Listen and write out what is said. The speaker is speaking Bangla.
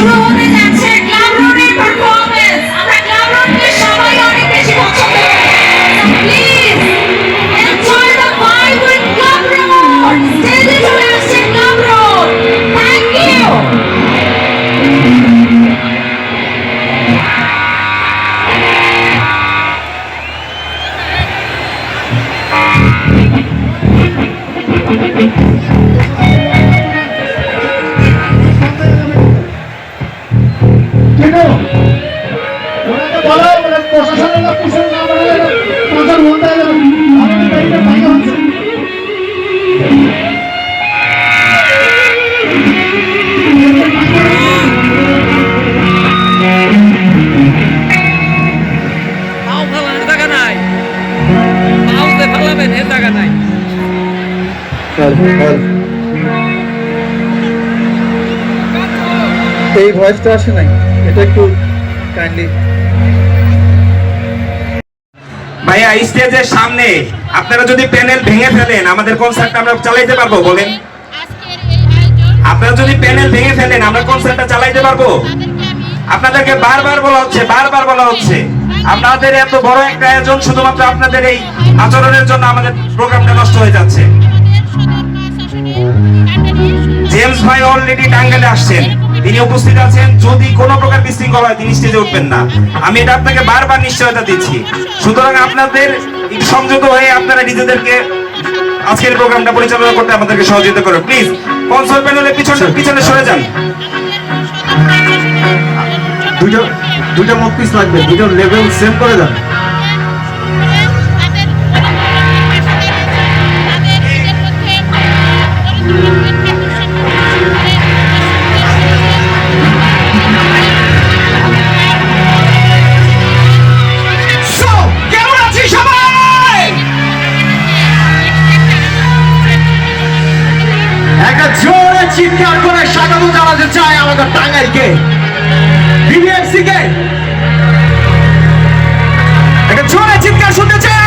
শুরু হতে যাচ্ছে ক্লাব রোডের পারফরমেন্স আমরা ক্লাব রোডকে সবাই অনেক বেশি পছন্দ করি। Please enjoy the vibe with club road স্টেজে চলে আসছে club road thank you এই ভয়েসটা আসে নাই? এটা একটু কাইন্ডলি ভাইয়া স্টেজের সামনে আপনারা যদি প্যানেল ভেঙে ফেলেন, আমাদের আমরা চালাইতে পারব, বলেন। আপনারা যদি প্যানেল ভেঙে ফেলেন, আমরা কনসার্টটা চালাইতে পারব। আপনাদেরকে বারবার বলা হচ্ছে, বারবার বলা হচ্ছে। আপনাদের এত বড় একটা আয়োজন শুধুমাত্র আপনাদের এই আচরণের জন্য আমাদের প্রোগ্রামটা নষ্ট হয়ে যাচ্ছে। ভাই অলরেডি টাঙ্গালে আসছেন। তিনি উপস্থিত আছেন, যদি কোনো প্রকার বিশৃঙ্খলা হয়, তিনি স্টেজে উঠবেন না। আমি এটা আপনাকে বারবার নিশ্চয়তা দিচ্ছি। সুতরাং আপনাদের সংযত হয়ে আপনারা নিজেদেরকে আজকের প্রোগ্রামটা পরিচালনা করতে আমাদেরকে সহযোগিতা করুন। প্লিজ কনসোল প্যানেলের পিছনে পিছনে সরে যান। দুটো দুটো মক পিস লাগবে দুটো লেভেল সেম করে দেন। চিৎকার করে স্বাগত জানাতে চায় আমাদের টাঙ্গাইকে বিবিএফসি কে একটা জোরে চিৎকার শুনতে চাই